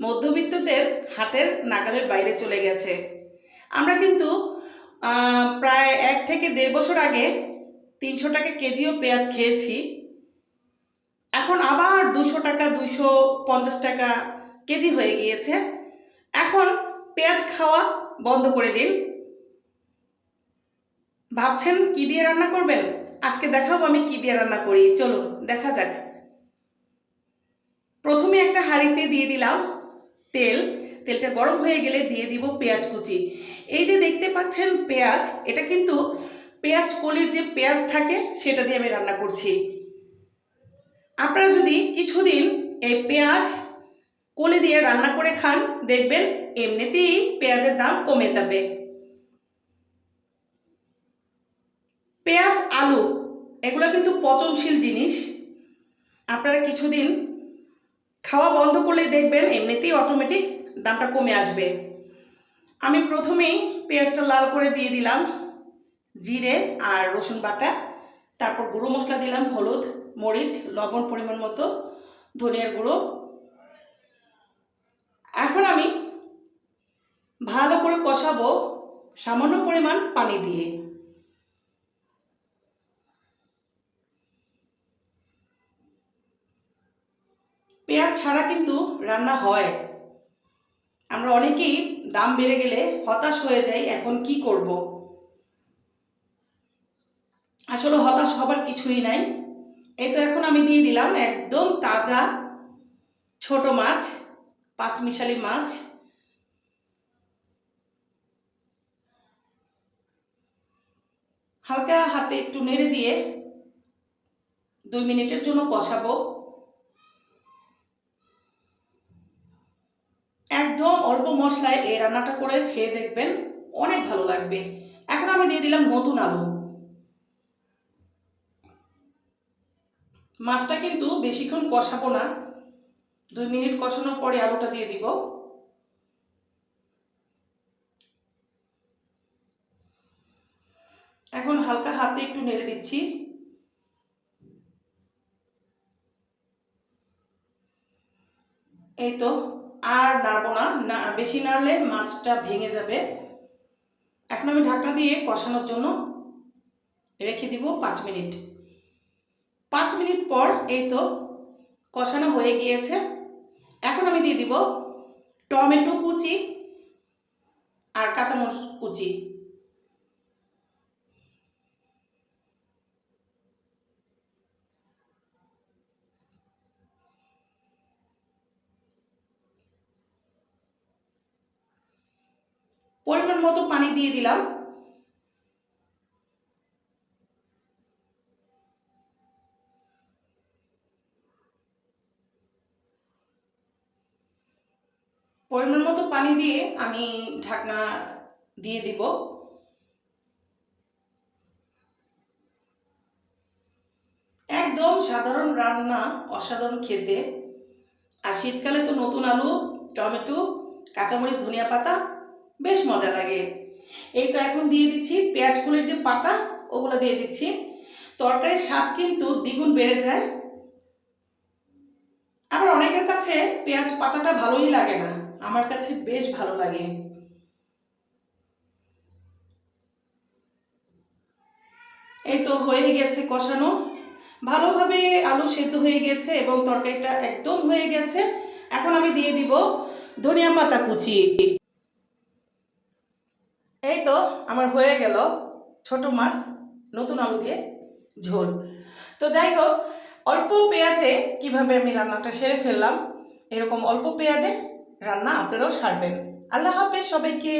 মধ্যবিত্তদের হাতের নাগালের বাইরে চলে গেছে। আমরা কিন্তু প্রায় এক থেকে দেড় বছর আগে তিনশো টাকা কেজিও পেঁয়াজ খেয়েছি। এখন আবার দুশো টাকা দুশো পঞ্চাশ টাকা কেজি হয়ে গিয়েছে। এখন পেঁয়াজ খাওয়া বন্ধ করে দিন। ভাবছেন কি দিয়ে রান্না করবেন? আজকে দেখাবো আমি কি দিয়ে রান্না করি। চলো দেখা যাক। হাঁড়িতে দিয়ে দিলাম তেল। তেলটা গরম হয়ে গেলে দিয়ে দিব পেঁয়াজ কুচি। এই যে দেখতে পাচ্ছেন পেঁয়াজ, এটা কিন্তু পেঁয়াজ কলির যে পেঁয়াজ থাকে, সেটা দিয়ে আমি রান্না করছি। আপনারা যদি কিছুদিন এই পেঁয়াজ কলি দিয়ে রান্না করে খান, দেখবেন এমনিতেই পেঁয়াজের দাম কমে যাবে। পেঁয়াজ, আলু, এগুলো কিন্তু পচনশীল জিনিস। আপনারা কিছুদিন খাওয়া বন্ধ করলেই দেখবেন এমনিতেই অটোমেটিক দামটা কমে আসবে। আমি প্রথমেই পেঁয়াজটা লাল করে দিয়ে দিলাম, জিরে আর রসুন বাটা, তারপর গুঁড়ো মশলা দিলাম, হলুদ, মরিচ, লবণ পরিমাণ মতো, ধনিয়ার গুঁড়ো। এখন আমি ভালো করে কষাবো সামান্য পরিমাণ পানি দিয়ে। পেঁয়াজ ছাড়া কিন্তু রান্না হয়। আমরা অনেকেই দাম বেড়ে গেলে হতাশ হয়ে যাই, এখন কি করব? আসলে হতাশ হবার কিছুই নাই। এই তো এখন আমি দিয়ে দিলাম একদম তাজা ছোট মাছ, পাঁচমিশালি মাছ। হালকা হাতে একটু নেড়ে দিয়ে দুই মিনিটের জন্য কষাবো। একদম অল্প মশলায় এই রান্নাটা করে খেয়ে দেখবেন অনেক ভালো লাগবে। এখন আমি দিয়ে দিলাম নতুন আলু। মাছটা কিন্তু বেশিক্ষণ কষাবো না। দুই মিনিট কষানোর পরে আলুটা দিয়ে দিব। এখন হালকা হাতে একটু নেড়ে দিচ্ছি। এই তো আর নাড়বো না। বেশি নাড়লে মাছটা ভেঙে যাবে। এখন আমি ঢাকনা দিয়ে কষানোর জন্য রেখে দিব পাঁচ মিনিট। পাঁচ মিনিট পর এই তো কষানো হয়ে গিয়েছে। এখন আমি দিয়ে দিব টমেটো কুচি আর কাঁচামরিচ কুচি। পরিমাণ মতো পানি দিয়ে দিলাম। পরিমাণ মতো পানি দিয়ে আমি ঢাকনা দিয়ে দিব। একদম সাধারণ রান্না, অসাধারণ খেতে। আর শীতকালে তো নতুন আলু, টমেটো, কাঁচামরিচ, ধনিয়া পাতা বেশ মজা লাগে। এই তো এখন দিয়ে দিচ্ছি পেঁয়াজ কুলের যে পাতা, ওগুলো দিয়ে দিচ্ছি। তরকারির স্বাদ কিন্তু দ্বিগুণ বেড়ে যায়। আবার অনেকের কাছে পেঁয়াজ পাতাটা ভালোই লাগে না। আমার কাছে বেশ ভালো লাগে। এই তো হয়ে গেছে কষানো। ভালোভাবে আলু সেদ্ধ হয়ে গেছে এবং তরকারিটা একদম হয়ে গেছে। এখন আমি দিয়ে দিব ধনিয়া পাতা কুচি। এই তো আমার হয়ে গেল ছোট মাছ, নতুন আলু দিয়ে ঝোল। তো যাই হোক, অল্প পেঁয়াজে কীভাবে আমি রান্নাটা সেরে ফেললাম, এরকম অল্প পেঁয়াজে রান্না আপনারাও সারবেন। আল্লাহ হাফেজ সবাইকে।